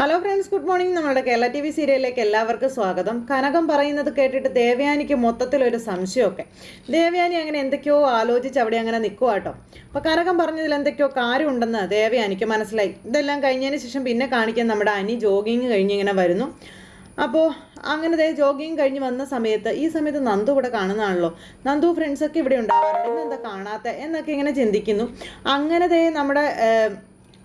Hello friends good morning നമ്മുടെ Kerala T V സീരിയലിലേക്ക് എല്ലാവർക്കും സ്വാഗതം. കനകം പറയുന്നത് കേട്ടിട്ട് ദേവയാനിക്ക് മൊത്തത്തിലൊരു സംശയമൊക്കെ. ദേവയാനി അങ്ങനെ എന്തൊക്കെയോ ആലോചിച്ച് അവിടെ അങ്ങനെ നിൽക്കുക കേട്ടോ അപ്പോൾ കനകം പറഞ്ഞതിൽ എന്തൊക്കെയോ കാര്യമുണ്ടെന്ന് ദേവയാനിക്ക് മനസ്സിലായി. ഇതെല്ലാം കഴിഞ്ഞതിന് ശേഷം പിന്നെ കാണിക്കാൻ നമ്മുടെ അനി ജോഗിങ് കഴിഞ്ഞിങ്ങനെ വരുന്നു. അപ്പോൾ അങ്ങനെ ദേ ജോഗിങ് കഴിഞ്ഞ് വന്ന സമയത്ത് ഈ സമയത്ത് നന്ദു ഇവിടെ കാണുന്നതാണല്ലോ. നന്ദു ഫ്രണ്ട്സൊക്കെ ഇവിടെ ഉണ്ടാവാറുണ്ട്. ഇന്നെന്താ കാണാത്ത എന്നൊക്കെ ഇങ്ങനെ ചിന്തിക്കുന്നു. അങ്ങനെ ദേ നമ്മുടെ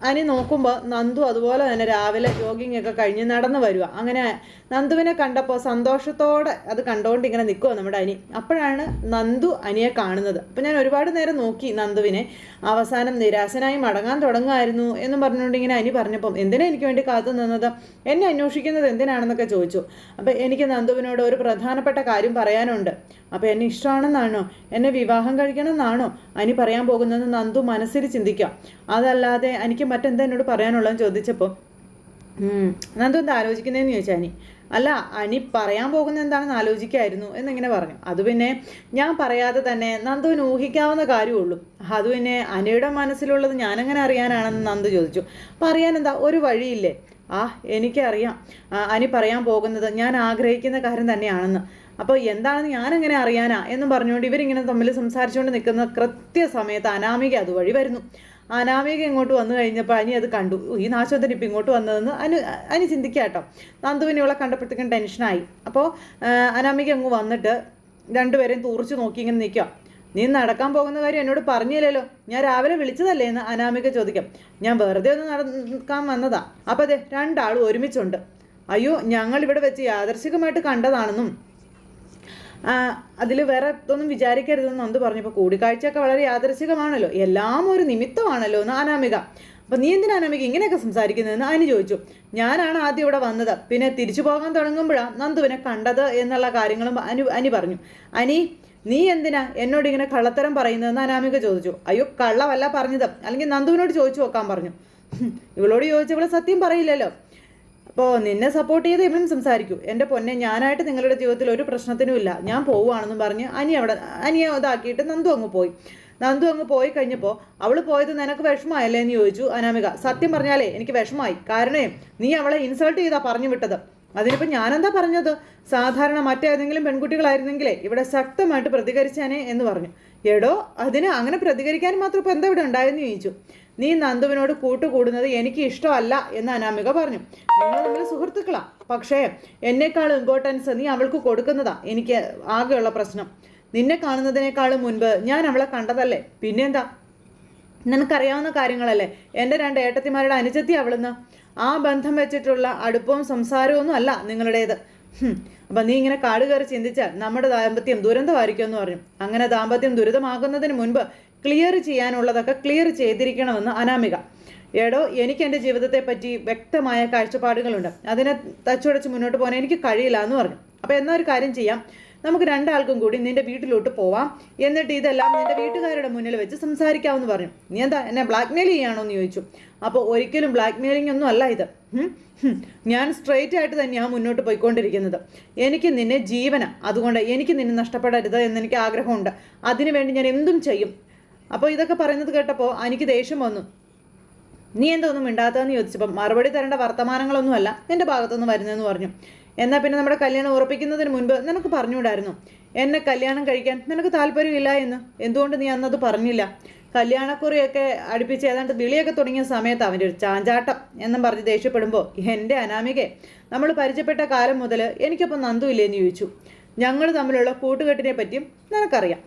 അനി നോക്കുമ്പോൾ നന്ദു അതുപോലെ തന്നെ രാവിലെ ജോഗിങ് ഒക്കെ കഴിഞ്ഞ് നടന്നു വരിക അങ്ങനെ നന്ദുവിനെ കണ്ടപ്പോൾ സന്തോഷത്തോടെ അത് കണ്ടുകൊണ്ട് ഇങ്ങനെ നിൽക്കുക നമ്മുടെ അനി. അപ്പോഴാണ് നന്ദു അനിയെ കാണുന്നത്. അപ്പം ഞാൻ ഒരുപാട് നേരം നോക്കി നന്ദുവിനെ. അവസാനം നിരാശനായി മടങ്ങാൻ തുടങ്ങുമായിരുന്നു എന്നും പറഞ്ഞുകൊണ്ട് ഇങ്ങനെ അനി പറഞ്ഞപ്പം എന്തിനാ എനിക്ക് വേണ്ടി കാത്തു നിന്നത്? എന്നെ അന്വേഷിക്കുന്നത് എന്തിനാണെന്നൊക്കെ ചോദിച്ചു. അപ്പം എനിക്ക് നന്ദുവിനോട് ഒരു പ്രധാനപ്പെട്ട കാര്യം പറയാനുണ്ട്. അപ്പോൾ എന്നെ ഇഷ്ടമാണെന്നാണോ എന്നെ വിവാഹം കഴിക്കണമെന്നാണോ അനി പറയാൻ പോകുന്നത് നന്ദു മനസ്സിൽ ചിന്തിക്കാം അതല്ലാതെ എനിക്ക് മറ്റെന്താ എന്നോട് പറയാനുള്ളതെന്ന് ചോദിച്ചപ്പോൾ നന്ദു എന്താ ആലോചിക്കുന്നതെന്ന് ചോദിച്ചാൽ അനി? അല്ല അനി പറയാൻ പോകുന്ന എന്താണെന്ന് ആലോചിക്കായിരുന്നു എന്നിങ്ങനെ പറഞ്ഞു. അത് പിന്നെ ഞാൻ പറയാതെ തന്നെ നന്ദുവിന് ഊഹിക്കാവുന്ന കാര്യമുള്ളൂ. അത് പിന്നെ അനിയുടെ മനസ്സിലുള്ളത് ഞാനെങ്ങനെ അറിയാനാണെന്ന് നന്ദു ചോദിച്ചു. പറയാൻ എന്താ ഒരു വഴിയില്ലേ? ആ എനിക്കറിയാം. അനി പറയാൻ പോകുന്നത് ഞാൻ ആഗ്രഹിക്കുന്ന കാര്യം തന്നെയാണെന്ന്. അപ്പോൾ എന്താണെന്ന് ഞാനെങ്ങനെ അറിയാനാ എന്നും പറഞ്ഞുകൊണ്ട് ഇവരിങ്ങനെ തമ്മിൽ സംസാരിച്ചുകൊണ്ട് നിൽക്കുന്ന കൃത്യസമയത്ത് അനാമിക അതുവഴി വരുന്നു. അനാമിക ഇങ്ങോട്ട് വന്നു കഴിഞ്ഞപ്പോൾ അനി അത് കണ്ടു. ഈ നാശത്തിന് ഇപ്പം ഇങ്ങോട്ട് വന്നതെന്ന് അനു അനി ചിന്തിക്കുക കേട്ടോ നന്ദുവിനെ ഇവളെ കണ്ടപ്പോഴത്തേക്കും ടെൻഷനായി. അപ്പോൾ അനാമിക അങ്ങ് വന്നിട്ട് രണ്ടുപേരെയും തൂറിച്ച് നോക്കി ഇങ്ങനെ നിൽക്കുക നീ നടക്കാൻ പോകുന്ന കാര്യം എന്നോട് പറഞ്ഞില്ലല്ലോ. ഞാൻ രാവിലെ വിളിച്ചതല്ലേ എന്ന് അനാമിക ചോദിക്കാം. ഞാൻ വെറുതെ ഒന്ന് നടക്കാൻ വന്നതാ. അപ്പോൾ അതെ രണ്ടാളും ഒരുമിച്ചുണ്ട്. അയ്യോ ഞങ്ങൾ ഇവിടെ വെച്ച് യാദർശികമായിട്ട് കണ്ടതാണെന്നും അതിൽ വേറെ ഒന്നും വിചാരിക്കരുതെന്ന് നന്ദു പറഞ്ഞപ്പോൾ കൂടിക്കാഴ്ചയൊക്കെ വളരെ യാദർശികമാണല്ലോ എല്ലാം ഒരു നിമിത്തമാണല്ലോ എന്ന് അനാമിക. അപ്പം നീ എന്തിനാ അനാമിക ഇങ്ങനെയൊക്കെ സംസാരിക്കുന്നതെന്ന് അതിന് ചോദിച്ചു. ഞാനാണ് ആദ്യം ഇവിടെ വന്നത്. പിന്നെ തിരിച്ചു പോകാൻ തുടങ്ങുമ്പോഴാണ് നന്ദുവിനെ കണ്ടത് എന്നുള്ള കാര്യങ്ങളും അനു അനി പറഞ്ഞു. അനി നീ എന്തിനാ എന്നോട് ഇങ്ങനെ കള്ളത്തരം പറയുന്നതെന്ന് അനാമിക ചോദിച്ചു. അയ്യോ കള്ളവല്ല പറഞ്ഞത്. അല്ലെങ്കിൽ നന്ദുവിനോട് ചോദിച്ചു നോക്കാൻ പറഞ്ഞു. ഇവളോട് ചോദിച്ചവളെ സത്യം പറയില്ലല്ലോ. അപ്പോൾ നിന്നെ സപ്പോർട്ട് ചെയ്ത് ഇവനും സംസാരിക്കൂ. എന്റെ പൊന്നെ ഞാനായിട്ട് നിങ്ങളുടെ ജീവിതത്തിൽ ഒരു പ്രശ്നത്തിനും ഇല്ല. ഞാൻ പോവുകയാണെന്നും പറഞ്ഞ് അനി അവിടെ അനിയെ ഇതാക്കിയിട്ട് നന്ദു അങ്ങ് പോയി. നന്ദു അങ്ങ് പോയി കഴിഞ്ഞപ്പോൾ അവൾ പോയത് നിനക്ക് വിഷമമായല്ലേ എന്ന് ചോദിച്ചു അനാമിക. സത്യം പറഞ്ഞാലേ എനിക്ക് വിഷമമായി. കാരണേ നീ അവളെ ഇൻസൾട്ട് ചെയ്താ പറഞ്ഞു വിട്ടത്. അതിനിപ്പോൾ ഞാനെന്താ പറഞ്ഞത്? സാധാരണ മറ്റേതെങ്കിലും പെൺകുട്ടികളായിരുന്നെങ്കിലേ ഇവിടെ ശക്തമായിട്ട് പ്രതികരിച്ചാനേ എന്ന് പറഞ്ഞു. എടോ അതിന് അങ്ങനെ പ്രതികരിക്കാൻ മാത്രം ഇപ്പോൾ എന്താ ഇവിടെ ഉണ്ടായെന്ന് ചോദിച്ചു. നീ നന്ദുവിനോട് കൂട്ടുകൂടുന്നത് എനിക്ക് ഇഷ്ടമല്ല എന്ന് അനാമിക പറഞ്ഞു. നിങ്ങൾ തമ്മിൽ സുഹൃത്തുക്കളാ. പക്ഷേ എന്നെക്കാൾ ഇമ്പോർട്ടൻസ് നീ അവൾക്ക് കൊടുക്കുന്നതാ. എനിക്ക് ആകെയുള്ള പ്രശ്നം. നിന്നെ കാണുന്നതിനേക്കാളും മുൻപ് ഞാൻ അവളെ കണ്ടതല്ലേ? പിന്നെന്താ? നിനക്കറിയാവുന്ന കാര്യങ്ങളല്ലേ? എന്റെ രണ്ട് ഏട്ടത്തിമാരുടെ അനുജത്തി അവളെന്ന്. ആ ബന്ധം വെച്ചിട്ടുള്ള അടുപ്പവും സംസാരവും ഒന്നും അല്ല നിങ്ങളുടേത്. അപ്പം നീ ഇങ്ങനെ കാട് കയറി ചിന്തിച്ചാൽ നമ്മുടെ ദാമ്പത്യം ദുരന്തമായിരിക്കും എന്ന് പറഞ്ഞു. അങ്ങനെ ദാമ്പത്യം ദുരിതമാകുന്നതിന് മുൻപ് ക്ലിയർ ചെയ്യാനുള്ളതൊക്കെ ക്ലിയർ ചെയ്തിരിക്കണമെന്ന് അനാമിക. എടോ എനിക്ക് എന്റെ ജീവിതത്തെ പറ്റി വ്യക്തമായ കാഴ്ചപ്പാടുകളുണ്ട്. അതിനെ തച്ചുടച്ച് മുന്നോട്ട് പോകാൻ എനിക്ക് കഴിയില്ല എന്ന് പറഞ്ഞു. അപ്പോൾ എന്നാ ഒരു കാര്യം ചെയ്യാം. നമുക്ക് രണ്ടാൾക്കും കൂടി നിന്റെ വീട്ടിലോട്ട് പോവാം. എന്നിട്ട് ഇതെല്ലാം നിന്റെ വീട്ടുകാരുടെ മുന്നിൽ വെച്ച് സംസാരിക്കാമെന്ന് പറഞ്ഞു. നീ എന്താ എന്നെ ബ്ലാക്ക്മെയിൽ ചെയ്യാണോ എന്ന് ചോദിച്ചു. അപ്പോൾ ഒരിക്കലും ബ്ലാക്ക്മെയിലിംഗ് ഒന്നും അല്ല ഇത്. ഞാൻ സ്ട്രെയിറ്റ് ആയിട്ട് തന്നെയാണ് മുന്നോട്ട് പോയിക്കൊണ്ടിരിക്കുന്നത്. എനിക്ക് നിന്നെ ജീവന. അതുകൊണ്ട് എനിക്ക് നിന്നെ നഷ്ടപ്പെടരുത് എന്നെനിക്ക് ആഗ്രഹമുണ്ട്. അതിനുവേണ്ടി ഞാൻ എന്തും ചെയ്യും. അപ്പോൾ ഇതൊക്കെ പറയുന്നത് കേട്ടപ്പോൾ എനിക്ക് ദേഷ്യം വന്നു. നീ എന്താ ഒന്നും മിണ്ടാത്തതെന്ന് ചോദിച്ചപ്പം മറുപടി തരേണ്ട വർത്തമാനങ്ങളൊന്നുമല്ല നിന്റെ ഭാഗത്തുനിന്ന് വരുന്നതെന്ന് പറഞ്ഞു. എന്നാൽ പിന്നെ നമ്മുടെ കല്യാണം ഉറപ്പിക്കുന്നതിന് മുൻപ് നിനക്ക് പറഞ്ഞുകൂടായിരുന്നു? എന്നെ കല്യാണം കഴിക്കാൻ നിനക്ക് താല്പര്യമില്ല എന്ന്? എന്തുകൊണ്ട് നീ അന്നത് പറഞ്ഞില്ല? കല്യാണക്കുറിയൊക്കെ അടുപ്പിച്ച് ഏതാണ്ട് വിളിയൊക്കെ തുടങ്ങിയ സമയത്ത് അവന്റെ ഒരു ചാഞ്ചാട്ടം എന്നും പറഞ്ഞ് ദേഷ്യപ്പെടുമ്പോൾ എന്റെ അനാമികെ നമ്മൾ പരിചയപ്പെട്ട കാലം മുതൽ എനിക്കപ്പം നന്ദു ഇല്ലേന്ന് ചോദിച്ചു. ഞങ്ങൾ തമ്മിലുള്ള കൂട്ടുകെട്ടിനെ പറ്റിയും നിനക്കറിയാം.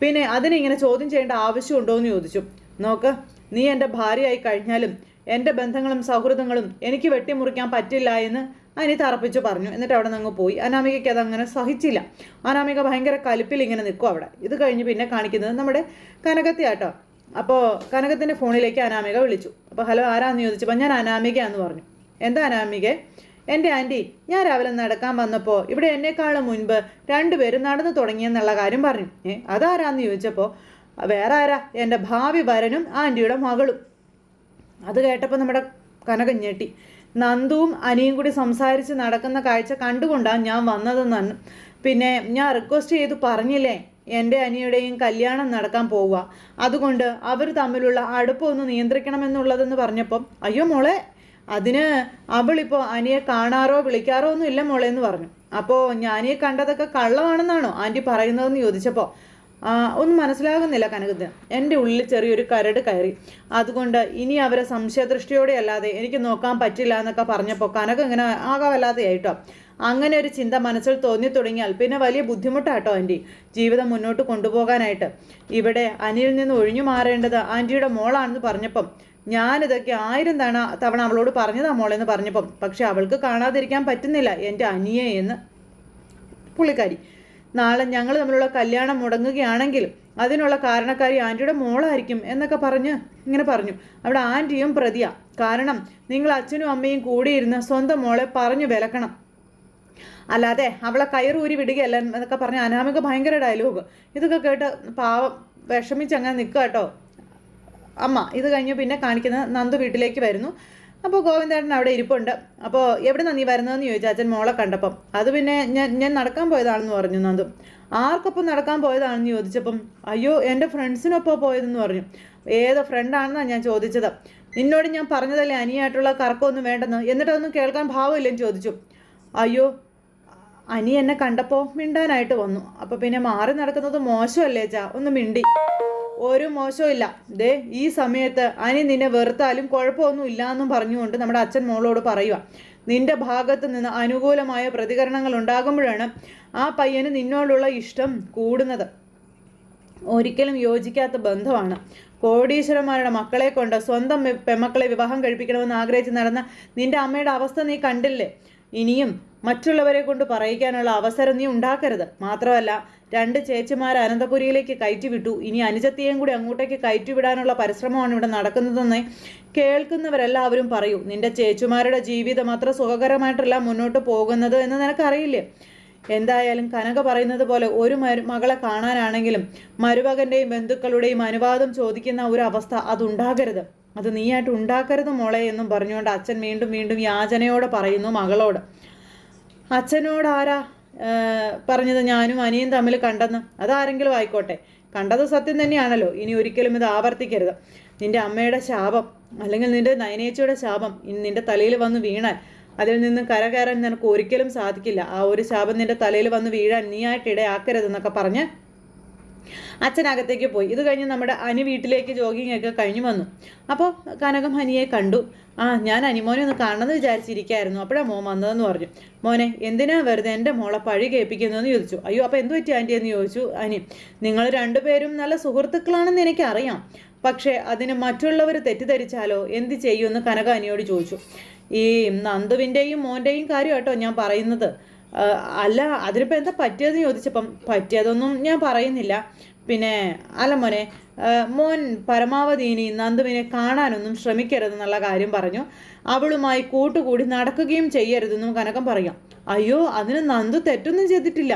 പിന്നെ അതിനെ ഇങ്ങനെ ചോദ്യം ചെയ്യേണ്ട ആവശ്യമുണ്ടോ എന്ന് ചോദിച്ചു. നോക്ക് നീ എന്റെ ഭാര്യയായി കഴിഞ്ഞാലും എന്റെ ബന്ധങ്ങളും സൗഹൃദങ്ങളും എനിക്ക് വെട്ടിമുറിക്കാൻ പറ്റില്ല എന്ന് അനി തറപ്പിച്ച് പറഞ്ഞു. എന്നിട്ട് അവിടെ നിന്ന് പോയി. അനാമികയ്ക്ക് അതങ്ങനെ സഹിച്ചില്ല. അനാമിക ഭയങ്കര കലിപ്പിൽ ഇങ്ങനെ നിൽക്കും അവിടെ. ഇത് കഴിഞ്ഞ് പിന്നെ കാണിക്കുന്നത് നമ്മുടെ കനകത്തെയാട്ടോ അപ്പോൾ കനകത്തിന്റെ ഫോണിലേക്ക് അനാമിക വിളിച്ചു. അപ്പോൾ ഹലോ ആരാന്ന് ചോദിച്ചപ്പോൾ ഞാൻ അനാമിക എന്ന് പറഞ്ഞു. എന്താ അനാമികെ? എന്റെ ആന്റി ഞാൻ രാവിലെ നടക്കാൻ വന്നപ്പോൾ ഇവിടെ എന്നെക്കാളും മുൻപ് രണ്ടുപേരും നടന്നു തുടങ്ങിയെന്നുള്ള കാര്യം പറഞ്ഞു. ഏ അതാരാന്ന് ചോദിച്ചപ്പോൾ വേറെ ആരാ? എന്റെ ഭാവി വരനും ആന്റിയുടെ മകളും. അത് കേട്ടപ്പോൾ നമ്മുടെ കനക ഞെട്ടി. നന്ദുവും അനിയും കൂടി സംസാരിച്ച് നടക്കുന്ന കാഴ്ച കണ്ടുകൊണ്ടാണ് ഞാൻ വന്നതെന്നാണ് പിന്നെ ഞാൻ റിക്വസ്റ്റ് ചെയ്തു പറഞ്ഞില്ലേ എന്റെ അനിയുടെയും കല്യാണം നടക്കാൻ പോവുക. അതുകൊണ്ട് അവർ തമ്മിലുള്ള അടുപ്പമൊന്ന് നിയന്ത്രിക്കണമെന്നുള്ളതെന്ന് പറഞ്ഞപ്പം അയ്യോ മോളെ അതിന് അവളിപ്പോൾ അനിയെ കാണാറോ വിളിക്കാറോ ഒന്നും ഇല്ല മോളെ എന്ന് പറഞ്ഞു. അപ്പോൾ ഞാനീ കണ്ടതൊക്കെ കള്ളമാണെന്നാണോ ആന്റി പറയുന്നതെന്ന് ചോദിച്ചപ്പോൾ ഒന്നും മനസ്സിലാകുന്നില്ല കനകത്തിന് എന്റെ ഉള്ളിൽ ചെറിയൊരു കരട് കയറി. അതുകൊണ്ട് ഇനി അവരെ സംശയദൃഷ്ടിയോടെ അല്ലാതെ എനിക്ക് നോക്കാൻ പറ്റില്ല എന്നൊക്കെ പറഞ്ഞപ്പോൾ കനക ഇങ്ങനെ ആകാവല്ലാതെ ആയിട്ടോ. അങ്ങനെ ഒരു ചിന്ത മനസ്സിൽ തോന്നി തുടങ്ങിയാൽ പിന്നെ വലിയ ബുദ്ധിമുട്ടാട്ടോ ആന്റി ജീവിതം മുന്നോട്ട് കൊണ്ടുപോകാനായിട്ട്. ഇവിടെ അനിയിൽ നിന്ന് ഒഴിഞ്ഞു മാറേണ്ടത് ആന്റിയുടെ മോളാണെന്ന് പറഞ്ഞപ്പം ഞാനിതൊക്കെ ആയിരം തവണ തവണ അവളോട് പറഞ്ഞതാ മോളെന്ന് പറഞ്ഞപ്പം പക്ഷെ അവൾക്ക് കാണാതിരിക്കാൻ പറ്റുന്നില്ല എന്റെ അനിയെ എന്ന് പുള്ളിക്കാരി. നാളെ ഞങ്ങൾ തമ്മിലുള്ള കല്യാണം മുടങ്ങുകയാണെങ്കിൽ അതിനുള്ള കാരണക്കാരി ആന്റിയുടെ മോളായിരിക്കും എന്നൊക്കെ പറഞ്ഞ് ഇങ്ങനെ പറഞ്ഞു. അവിടെ ആന്റിയും പ്രതിയാ. കാരണം നിങ്ങൾ അച്ഛനും അമ്മയും കൂടിയിരുന്ന് സ്വന്തം മോളെ പറഞ്ഞു വിലക്കണം. അല്ലാതെ അവളെ കയറൂരി വിടുകയല്ല എന്നൊക്കെ പറഞ്ഞ അനാമിക ഭയങ്കര ഡയലോഗ് ഇതൊക്കെ കേട്ട് പാവം വിഷമിച്ചങ്ങനെ നിൽക്കുക കേട്ടോ. അമ്മ ഇത് കഴിഞ്ഞ്. പിന്നെ കാണിക്കുന്നത് നന്ദു വീട്ടിലേക്ക് വരുന്നു. അപ്പോൾ ഗോവിന്ദേട്ടൻ അവിടെ ഇരിപ്പുണ്ട്. അപ്പോൾ എവിടെ നീ വരുന്നതെന്ന് ചോദിച്ചു അച്ഛൻ മോളെ കണ്ടപ്പം. അത് പിന്നെ ഞാൻ ഞാൻ നടക്കാൻ പോയതാണെന്ന് പറഞ്ഞു നന്ദു. ആർക്കൊപ്പം നടക്കാൻ പോയതാണെന്ന് ചോദിച്ചപ്പം അയ്യോ എന്റെ ഫ്രണ്ട്സിനൊപ്പം പോയതെന്ന് പറഞ്ഞു. ഏത് ഫ്രണ്ടാണെന്നാണ് ഞാൻ ചോദിച്ചത്. നിന്നോട് ഞാൻ പറഞ്ഞതല്ലേ അനിയായിട്ടുള്ള കറക്കമൊന്നും വേണ്ടെന്ന്? എന്നിട്ടൊന്നും കേൾക്കാൻ ഭാവമില്ലെന്ന് ചോദിച്ചു. അയ്യോ അനി എന്നെ കണ്ടപ്പോൾ മിണ്ടാനായിട്ട് വന്നു. അപ്പോൾ പിന്നെ മാറി നടക്കുന്നത് മോശമല്ലേ ചാ ഒന്ന് മിണ്ടി. ഒരു മോശവും ഇല്ല. ദേ ഈ സമയത്ത് അനി നിന്നെ വെറുത്താലും കുഴപ്പമൊന്നും ഇല്ല എന്നും പറഞ്ഞുകൊണ്ട് നമ്മുടെ അച്ഛൻ മോളോട് പറയുക നിന്റെ ഭാഗത്ത് നിന്ന് അനുകൂലമായ പ്രതികരണങ്ങൾ ഉണ്ടാകുമ്പോഴാണ് ആ പയ്യന് നിന്നോടുള്ള ഇഷ്ടം കൂടുന്നത്. ഒരിക്കലും യോജിക്കാത്ത ബന്ധമാണ്. കോടീശ്വരന്മാരുടെ മക്കളെ കൊണ്ട് സ്വന്തം പെമ്മക്കളെ വിവാഹം കഴിപ്പിക്കണമെന്ന് ആഗ്രഹിച്ച് നടന്ന നിന്റെ അമ്മയുടെ അവസ്ഥ നീ കണ്ടില്ലേ? ഇനിയും മറ്റുള്ളവരെ കൊണ്ട് പറയിക്കാനുള്ള അവസരം നീ ഉണ്ടാക്കരുത്. മാത്രമല്ല രണ്ട് ചേച്ചിമാർ അനന്തപുരിയിലേക്ക് കയറ്റിവിട്ടു. ഇനി അനുജത്തിയെയും കൂടി അങ്ങോട്ടേക്ക് കയറ്റിവിടാനുള്ള പരിശ്രമമാണ് ഇവിടെ നടക്കുന്നതെന്ന് കേൾക്കുന്നവരെല്ലാവരും പറയൂ. നിന്റെ ചേച്ചിമാരുടെ ജീവിതം അത്ര സുഖകരമായിട്ടല്ല മുന്നോട്ട് പോകുന്നത് എന്ന് നിനക്കറിയില്ലേ? എന്തായാലും കനക പറയുന്നത് പോലെ ഒരു മരു മകളെ കാണാനാണെങ്കിലും മരുമകന്റെയും ബന്ധുക്കളുടെയും അനുവാദം ചോദിക്കുന്ന ഒരു അവസ്ഥ അതുണ്ടാകരുത്. അത് നീയായിട്ട് ഉണ്ടാക്കരുത് മോളെ എന്നും പറഞ്ഞുകൊണ്ട് അച്ഛൻ വീണ്ടും വീണ്ടും യാചനയോടെ പറയുന്നു മകളോട്. അച്ഛനോട് ആരാ പറഞ്ഞത്? ഞാനും അനിയും തമ്മിൽ കണ്ടെന്ന്. അതാരെങ്കിലും ആയിക്കോട്ടെ. കണ്ടത് സത്യം തന്നെയാണല്ലോ. ഇനി ഒരിക്കലും ഇത് ആവർത്തിക്കരുത്. നിന്റെ അമ്മയുടെ ശാപം അല്ലെങ്കിൽ നിന്റെ നയനേച്ചിയുടെ ശാപം ഇനി നിന്റെ തലയിൽ വന്ന് വീണാൽ അതിൽ നിന്ന് കരകയറാൻ നിനക്ക് ഒരിക്കലും സാധിക്കില്ല. ആ ഒരു ശാപം നിന്റെ തലയിൽ വന്ന് വീഴാൻ നീയായിട്ട് ഇടയാക്കരുതെന്നൊക്കെ പറഞ്ഞ് അച്ഛനകത്തേക്ക് പോയി. ഇത് കഴിഞ്ഞ് നമ്മുടെ അനു വീട്ടിലേക്ക് ജോഗിങ് ഒക്കെ കഴിഞ്ഞു വന്നു. അപ്പോൾ കനകം ഹനിയെ കണ്ടു. ആ ഞാൻ അനിമോനെ ഒന്ന് കാണണമെന്ന് വിചാരിച്ചിരിക്കായിരുന്നു. അപ്പോഴാണ് മോൻ വന്നതെന്ന് പറഞ്ഞു. മോനെ എന്തിനാ വെറുതെ എന്റെ മോളെ പഴി കേൾപ്പിക്കുന്നതെന്ന് ചോദിച്ചു. അയ്യോ അപ്പോൾ എന്ത് പറ്റി ആന്റി എന്ന് ചോദിച്ചു അനി. നിങ്ങൾ രണ്ടുപേരും നല്ല സുഹൃത്തുക്കളാണെന്ന് എനിക്കറിയാം. പക്ഷേ അതിന് മറ്റുള്ളവർ തെറ്റിദ്ധരിച്ചാലോ? എന്ത് ചെയ്യുമെന്ന് കനക അനിയോട് ചോദിച്ചു. ഈ നന്ദുവിന്റെയും മോന്റെയും കാര്യം കേട്ടോ ഞാൻ പറയുന്നത്. അല്ല അതിനിപ്പോൾ എന്താ പറ്റിയതെന്ന് ചോദിച്ചപ്പം പറ്റിയതൊന്നും ഞാൻ പറയുന്നില്ല. പിന്നെ അല്ല മോനെ മോൻ പരമാവധി ഇനി നന്ദുവിനെ കാണാനൊന്നും ശ്രമിക്കരുതെന്നുള്ള കാര്യം പറഞ്ഞു. അവളുമായി കൂട്ടുകൂടി നടക്കുകയും ചെയ്യരുതെന്നും കനകം പറയാം. അയ്യോ അതിന് നന്ദു തെറ്റൊന്നും ചെയ്തിട്ടില്ല.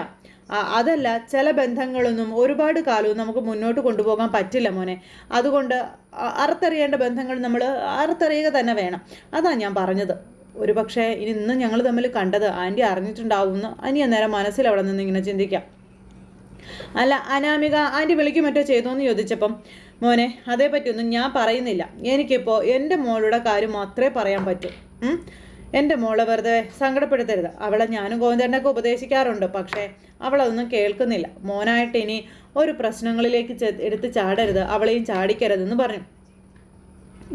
അതല്ല ചില ബന്ധങ്ങളൊന്നും ഒരുപാട് കാലവും നമുക്ക് മുന്നോട്ട് കൊണ്ടുപോകാൻ പറ്റില്ല മോനെ. അതുകൊണ്ട് അറുത്തറിയേണ്ട ബന്ധങ്ങൾ നമ്മൾ അറുത്തറിയുക തന്നെ വേണം. അതാണ് ഞാൻ പറഞ്ഞത്. ഒരു പക്ഷേ ഇനി ഇന്ന് ഞങ്ങൾ തമ്മിൽ കണ്ടത് ആന്റി അറിഞ്ഞിട്ടുണ്ടാവുമെന്ന് അനി അന്നേരം മനസ്സിൽ അവിടെ നിന്ന് ഇങ്ങനെ ചിന്തിക്കാം. അല്ല അനാമിക ആന്റി വിളിക്കും മറ്റോ ചെയ്തോന്ന് ചോദിച്ചപ്പം മോനെ അതേപ്പറ്റിയൊന്നും ഞാൻ പറയുന്നില്ല. എനിക്കിപ്പോൾ എന്റെ മോളുടെ കാര്യം മാത്രമേ പറയാൻ പറ്റൂ. എന്റെ മോളെ വെറുതെ സങ്കടപ്പെടുത്തരുത്. അവളെ ഞാനും ഗോവിന്ദനൊക്കെ ഉപദേശിക്കാറുണ്ട്. പക്ഷേ അവളതൊന്നും കേൾക്കുന്നില്ല. മോനായിട്ട് ഇനി ഒരു പ്രശ്നങ്ങളിലേക്ക് എടുത്ത് ചാടരുത്. അവളെയും ചാടിക്കരുതെന്ന് പറഞ്ഞു.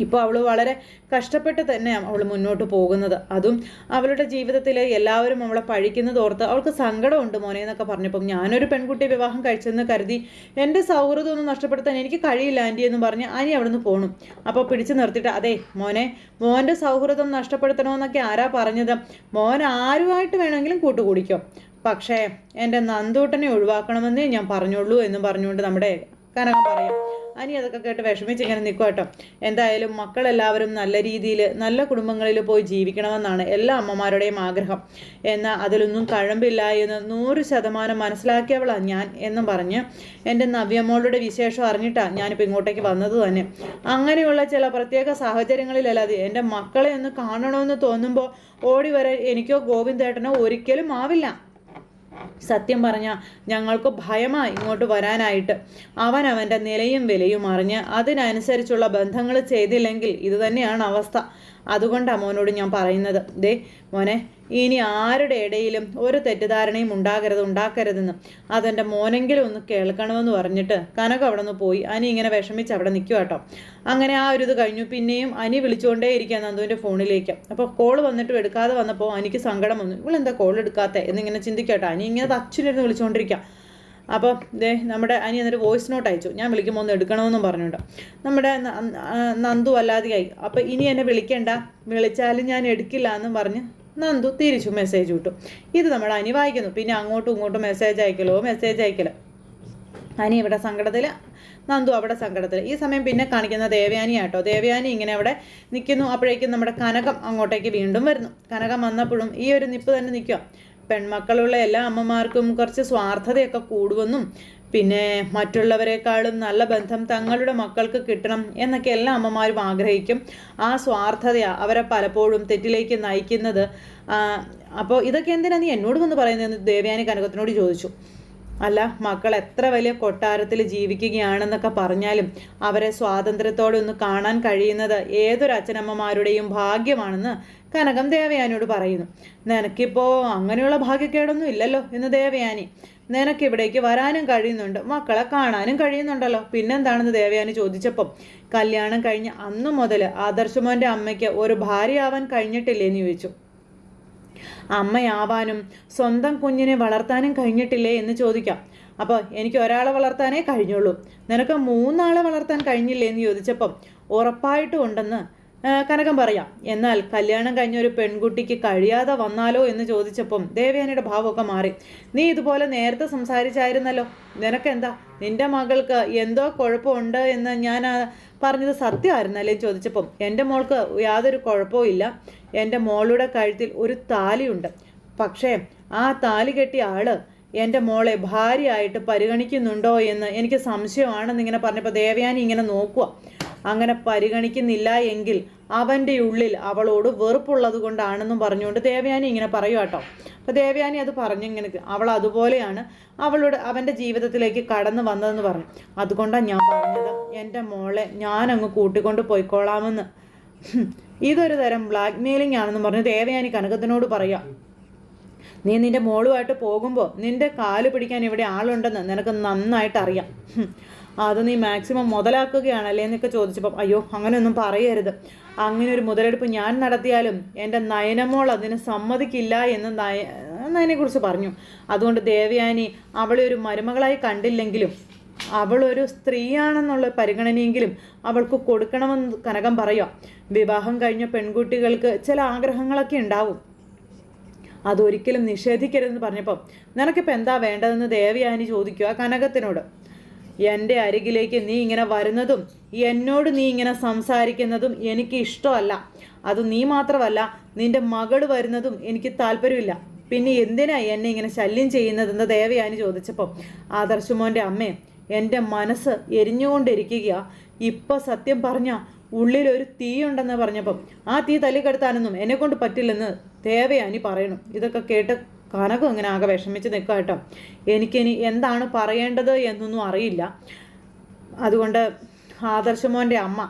ഇപ്പോൾ അവൾ വളരെ കഷ്ടപ്പെട്ട് തന്നെ അവൾ മുന്നോട്ട് പോകുന്നത്. അതും അവളുടെ ജീവിതത്തിൽ എല്ലാവരും അവളെ പഴിക്കുന്നത് ഓർത്ത് അവൾക്ക് സങ്കടമുണ്ട് മോനെ എന്നൊക്കെ പറഞ്ഞപ്പം ഞാനൊരു പെൺകുട്ടി വിവാഹം കഴിച്ചെന്ന് കരുതി എന്റെ സൗഹൃദം ഒന്നും നഷ്ടപ്പെടുത്താൻ എനിക്ക് കഴിയില്ല ആന്റി എന്ന് പറഞ്ഞ് അനി അവിടെ നിന്ന് പോണു. അപ്പോൾ പിടിച്ചു നിർത്തിയിട്ട് അതെ മോനെ മോന്റെ സൗഹൃദം നഷ്ടപ്പെടുത്തണമെന്നൊക്കെ ആരാ പറഞ്ഞത്? മോൻ ആരുമായിട്ട് വേണമെങ്കിലും കൂട്ടുകൂടിക്കോ. പക്ഷേ എന്റെ നന്ദൂട്ടനെ ഒഴിവാക്കണമെന്നേ ഞാൻ പറഞ്ഞുള്ളൂ എന്ന് പറഞ്ഞുകൊണ്ട് നമ്മുടെ കനകം പറയും. അനി അതൊക്കെ കേട്ട് വിഷമിച്ച് ഇങ്ങനെ നിൽക്കും കേട്ടോ. എന്തായാലും മക്കളെല്ലാവരും നല്ല രീതിയിൽ നല്ല കുടുംബങ്ങളിൽ പോയി ജീവിക്കണമെന്നാണ് എല്ലാ അമ്മമാരുടെയും ആഗ്രഹം. എന്നാൽ അതിലൊന്നും കഴമ്പില്ല എന്ന് നൂറ് ശതമാനം മനസ്സിലാക്കിയവളാണ് ഞാൻ എന്നും പറഞ്ഞ് എന്റെ നവ്യമോളുടെ വിശേഷം അറിഞ്ഞിട്ടാണ് ഞാനിപ്പോൾ ഇങ്ങോട്ടേക്ക് വന്നത് തന്നെ. അങ്ങനെയുള്ള ചില പ്രത്യേക സാഹചര്യങ്ങളിലല്ലാതെ എന്റെ മക്കളെ ഒന്ന് കാണണമെന്ന് തോന്നുമ്പോൾ ഓടി വരാൻ എനിക്കോ ഗോവിന്ദേട്ടനോ ഒരിക്കലും ആവില്ല. സത്യം പറഞ്ഞ ഞങ്ങൾക്ക് ഭയമാ ഇങ്ങോട്ട് വരാനായിട്ട്. അവൻ അവന്റെ നിലയും വിലയും അറിഞ്ഞ് അതിനനുസരിച്ചുള്ള ബന്ധങ്ങൾ ചെയ്തില്ലെങ്കിൽ ഇത് തന്നെയാണ് അവസ്ഥ. അതുകൊണ്ടാണ് മോനോട് ഞാൻ പറയുന്നത് ദേ മോനെ ഇനി ആരുടെ ഇടയിലും ഒരു തെറ്റിദ്ധാരണയും ഉണ്ടാകരുത് ഉണ്ടാക്കരുതെന്ന്. അതെന്റെ മോനെങ്കിലും ഒന്ന് കേൾക്കണമെന്ന് പറഞ്ഞിട്ട് കനക അവിടെ നിന്ന് പോയി. അനി ഇങ്ങനെ വിഷമിച്ച് അവിടെ നിൽക്കുക കേട്ടോ അങ്ങനെ ആ ഒരു ഇത് കഴിഞ്ഞു. പിന്നെയും അനി വിളിച്ചുകൊണ്ടേ ഇരിക്കുക നന്ദുവിന്റെ ഫോണിലേക്ക്. അപ്പോൾ കോൾ വന്നിട്ട് എടുക്കാതെ വന്നപ്പോൾ അനിക്ക് സങ്കടം വന്നു. ഇവളെന്താ കോൾ എടുക്കാത്ത? എന്നിങ്ങനെ ചിന്തിക്കട്ടോ അനി ഇങ്ങനെ അച്ഛനിരുന്ന് വിളിച്ചുകൊണ്ടിരിക്കുക അപ്പോൾ ദേ നമ്മുടെ അനി എന്നൊരു വോയിസ് നോട്ട് അയച്ചു. ഞാൻ വിളിക്കുമ്പോൾ ഒന്ന് എടുക്കണമെന്നും പറഞ്ഞുകൊണ്ട്. നമ്മുടെ നന്ദു അല്ലാതെയായി. അപ്പോൾ ഇനി എന്നെ വിളിക്കേണ്ട. വിളിച്ചാലും ഞാൻ എടുക്കില്ല എന്നും പറഞ്ഞ് നന്ദു തിരിച്ചു മെസ്സേജ് വിട്ടു. ഇത് നമ്മുടെ അനി വായിക്കുന്നു. പിന്നെ അങ്ങോട്ടും ഇങ്ങോട്ടും മെസ്സേജ് അയക്കലോ? മെസ്സേജ് അയക്കലോ. അനി ഇവിടെ സങ്കടത്തിൽ നന്ദു അവിടെ സങ്കടത്തിൽ ഈ സമയം പിന്നെ കാണിക്കുന്ന ദേവയാനി ആട്ടോ. ദേവയാനി ഇങ്ങനെ അവിടെ നിൽക്കുന്നു അപ്പോഴേക്കും നമ്മുടെ കനകം അങ്ങോട്ടേക്ക് വീണ്ടും വരുന്നു. കനകം വന്നപ്പോഴും ഈ ഒരു നിപ്പ് തന്നെ നിൽക്കുക പെൺമക്കളുള്ള എല്ലാ അമ്മമാർക്കും കുറച്ച് സ്വാർത്ഥതയൊക്കെ കൂടുവെന്നും പിന്നെ മറ്റുള്ളവരെക്കാളും നല്ല ബന്ധം തങ്ങളുടെ മക്കൾക്ക് കിട്ടണം എന്നൊക്കെ എല്ലാ അമ്മമാരും ആഗ്രഹിക്കും. ആ സ്വാർത്ഥതയാണ് അവരെ പലപ്പോഴും തെറ്റിലേക്ക് നയിക്കുന്നത്. അപ്പോൾ ഇതൊക്കെ എന്തിനാ നീ എന്നോട് വന്ന് പറയുന്നതെന്ന് ദേവയാനി കനകത്തിനോട് ചോദിച്ചു. അല്ല മക്കൾ എത്ര വലിയ കൊട്ടാരത്തിൽ ജീവിക്കുകയാണെന്നൊക്കെ പറഞ്ഞാലും അവരെ സ്വാതന്ത്ര്യത്തോടെ ഒന്ന് കാണാൻ കഴിയുന്നത് ഏതൊരു അച്ഛനമ്മമാരുടെയും ഭാഗ്യമാണെന്ന് കനകം ദേവയാനിയോട് പറയുന്നു നിനക്കിപ്പോൾ അങ്ങനെയുള്ള ഭാഗ്യക്കേടൊന്നും ഇല്ലല്ലോ എന്ന് ദേവയാനി. നിനക്ക് ഇവിടേക്ക് വരാനും കഴിയുന്നുണ്ട് മക്കളെ കാണാനും കഴിയുന്നുണ്ടല്ലോ. പിന്നെന്താണെന്ന് ദേവയാനി ചോദിച്ചപ്പം കല്യാണം കഴിഞ്ഞ് അന്നു മുതൽ ആദർശമോന്റെ അമ്മയ്ക്ക് ഒരു ഭാര്യയാവാൻ കഴിഞ്ഞിട്ടില്ലേന്ന് ചോദിച്ചു. അമ്മയാവാനും സ്വന്തം കുഞ്ഞിനെ വളർത്താനും കഴിഞ്ഞിട്ടില്ലേ എന്ന് ചോദിക്കാം. അപ്പോൾ എനിക്ക് ഒരാളെ വളർത്താനേ കഴിഞ്ഞുള്ളൂ. നിനക്ക് മൂന്നാളെ വളർത്താൻ കഴിഞ്ഞില്ലേ എന്ന് ചോദിച്ചപ്പം ഉറപ്പായിട്ടും ഉണ്ടെന്ന് കനകം പറയാം. എന്നാൽ കല്യാണം കഴിഞ്ഞ ഒരു പെൺകുട്ടിക്ക് കഴിയാതെ വന്നാലോ എന്ന് ചോദിച്ചപ്പം ദേവയാനിയുടെ ഭാവമൊക്കെ മാറി. നീ ഇതുപോലെ നേരത്തെ സംസാരിച്ചായിരുന്നല്ലോ. നിനക്കെന്താ? നിന്റെ മകൾക്ക് എന്തോ കുഴപ്പമുണ്ട് എന്ന് ഞാൻ പറഞ്ഞത് സത്യമായിരുന്നല്ലേ? ചോദിച്ചപ്പം എന്റെ മോൾക്ക് യാതൊരു കുഴപ്പവും ഇല്ല. എന്റെ മോളുടെ കഴുത്തിൽ ഒരു താലിയുണ്ട്. പക്ഷേ ആ താലി കെട്ടിയ ആൾ എന്റെ മോളെ ഭാര്യയായിട്ട് പരിഗണിക്കുന്നുണ്ടോ എന്ന് എനിക്ക് സംശയമാണെന്ന് ഇങ്ങനെ പറഞ്ഞപ്പോൾ ദേവയാനി ഇങ്ങനെ നോക്കുക. അങ്ങനെ പരിഗണിക്കുന്നില്ല എങ്കിൽ അവന്റെ ഉള്ളിൽ അവളോട് വെറുപ്പുള്ളത് കൊണ്ടാണെന്നും പറഞ്ഞുകൊണ്ട് ദേവയാനി ഇങ്ങനെ പറയുക കേട്ടോ അപ്പോൾ ദേവയാനി അത് പറഞ്ഞിങ്ങനെ അവൾ അതുപോലെയാണ് അവളുടെ അവന്റെ ജീവിതത്തിലേക്ക് കടന്നു വന്നതെന്ന് പറഞ്ഞു. അതുകൊണ്ടാണ് ഞാൻ പറഞ്ഞത് എന്റെ മോളെ ഞാൻ കൂട്ടിക്കൊണ്ട് പോയിക്കോളാമെന്ന്. ഇതൊരു തരം ബ്ലാക്ക് മെയിലിംഗ് ആണെന്ന് പറഞ്ഞ് ദേവയാനി കനകത്തിനോട് പറയാം. നീ നിന്റെ മോളുമായിട്ട് പോകുമ്പോൾ നിന്റെ കാൽ പിടിക്കാൻ ഇവിടെ ആളുണ്ടെന്ന് നിനക്ക് നന്നായിട്ട് അറിയാം. അത് നീ മാക്സിമം മുതലാക്കുകയാണല്ലേ എന്നൊക്കെ ചോദിച്ചപ്പം അയ്യോ അങ്ങനെയൊന്നും പറയരുത്. അങ്ങനെ ഒരു മുതലെടുപ്പ് ഞാൻ നടത്തിയാലും എന്റെ നയനമോൾ അതിന് സമ്മതിക്കില്ല എന്ന് നയ നയനെക്കുറിച്ച് പറഞ്ഞു. അതുകൊണ്ട് ദേവയാനി അവളെ ഒരു മരുമകളായി കണ്ടില്ലെങ്കിലും അവളൊരു സ്ത്രീയാണെന്നുള്ള പരിഗണനയെങ്കിലും അവൾക്ക് കൊടുക്കണമെന്ന് കനകം പറയാം വിവാഹം കഴിഞ്ഞ പെൺകുട്ടികൾക്ക് ചില ആഗ്രഹങ്ങളൊക്കെ ഉണ്ടാവും. അതൊരിക്കലും നിഷേധിക്കരുതെന്ന് പറഞ്ഞപ്പം നിനക്കിപ്പോൾ എന്താ വേണ്ടതെന്ന് ദേവയാനി ചോദിക്കുക കനകത്തിനോട്. എന്റെ അരികിലേക്ക് നീ ഇങ്ങനെ വരുന്നതും എന്നോട് നീ ഇങ്ങനെ സംസാരിക്കുന്നതും എനിക്ക് ഇഷ്ടമല്ല. അത് നീ മാത്രമല്ല നിന്റെ മകൾ വരുന്നതും എനിക്ക് താല്പര്യമില്ല. പിന്നെ എന്തിനാ എന്നെ ഇങ്ങനെ ശല്യം ചെയ്യുന്നതെന്ന് ദേവയാനി ചോദിച്ചപ്പോൾ ആദർശമോന്റെ അമ്മേ എന്റെ മനസ്സ് എരിഞ്ഞുകൊണ്ടിരിക്കുക ഇപ്പം സത്യം പറഞ്ഞ ഉള്ളിലൊരു തീയുണ്ടെന്ന് പറഞ്ഞപ്പം ആ തീ തല്ലിക്കെടുത്താനൊന്നും എന്നെക്കൊണ്ട് പറ്റില്ലെന്ന് ദേവയാനി പറയണം. ഇതൊക്കെ കേട്ട് കനകം ഇങ്ങനെ ആകെ വിഷമിച്ച് നിൽക്കുക കേട്ടോ. എനിക്കിനി എന്താണ് പറയേണ്ടത് എന്നൊന്നും അറിയില്ല. അതുകൊണ്ട് ആദർശമോന്റെ അമ്മ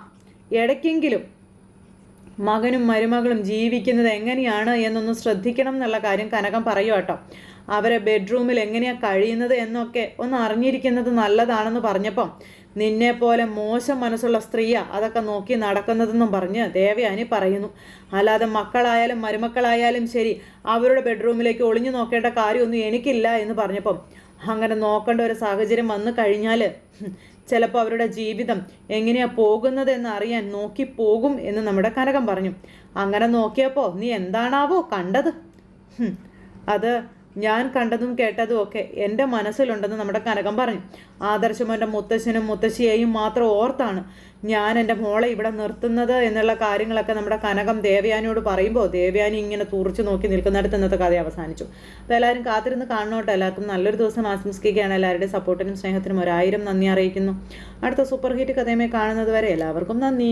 ഇടയ്ക്കെങ്കിലും മകനും മരുമകളും ജീവിക്കുന്നത് എങ്ങനെയാണ് എന്നൊന്ന് ശ്രദ്ധിക്കണം എന്നുള്ള കാര്യം കനകം പറയൂ കേട്ടോ. അവരെ ബെഡ്റൂമിൽ എങ്ങനെയാണ് കഴിയുന്നത് എന്നൊക്കെ ഒന്ന് അറിഞ്ഞിരിക്കുന്നത് നല്ലതാണെന്ന് പറഞ്ഞപ്പം നിന്നെ പോലെ മോശം മനസ്സുള്ള സ്ത്രീയാ അതൊക്കെ നോക്കി നടക്കുന്നതെന്നും പറഞ്ഞ് ദേവയാനി പറയുന്നു. അല്ലാതെ മക്കളായാലും മരുമക്കളായാലും ശരി അവരുടെ ബെഡ്റൂമിലേക്ക് ഒളിഞ്ഞു നോക്കേണ്ട കാര്യമൊന്നും എനിക്കില്ല എന്ന് പറഞ്ഞപ്പം അങ്ങനെ നോക്കേണ്ട ഒരു സാഹചര്യം വന്നു കഴിഞ്ഞാൽ ചിലപ്പോൾ അവരുടെ ജീവിതം എങ്ങനെയാ പോകുന്നതെന്ന് അറിയാൻ നോക്കി പോകും എന്ന് നമ്മുടെ കനകം പറഞ്ഞു. അങ്ങനെ നോക്കിയപ്പോൾ നീ എന്താണാവോ കണ്ടത്? അത് ഞാൻ കണ്ടതും കേട്ടതും ഒക്കെ എന്റെ മനസ്സിലുണ്ടെന്ന് നമ്മുടെ കനകം പറഞ്ഞു. ആദർശം എന്റെ മുത്തശ്ശനും മുത്തശ്ശിയെയും മാത്രം ഓർത്താണ് ഞാൻ എന്റെ മോളെ ഇവിടെ നിർത്തുന്നത് എന്നുള്ള കാര്യങ്ങളൊക്കെ നമ്മുടെ കനകം ദേവയാനിയോട് പറയുമ്പോൾ ദേവയാനി ഇങ്ങനെ തുറച്ചു നോക്കി നിൽക്കുന്നിടത്ത് ഇന്നത്തെ കഥ അവസാനിച്ചു. അപ്പോൾ എല്ലാവരും കാത്തിരുന്ന് കാണണോട്ടെ? എല്ലാവർക്കും നല്ലൊരു ദിവസം ആശംസിക്കുകയാണ്. എല്ലാവരുടെയും സപ്പോർട്ടിനും സ്നേഹത്തിനും ഒരായിരം നന്ദി അറിയിക്കുന്നു. അടുത്ത സൂപ്പർ ഹിറ്റ് കഥയുമായി കാണുന്നത് വരെ എല്ലാവർക്കും നന്ദി.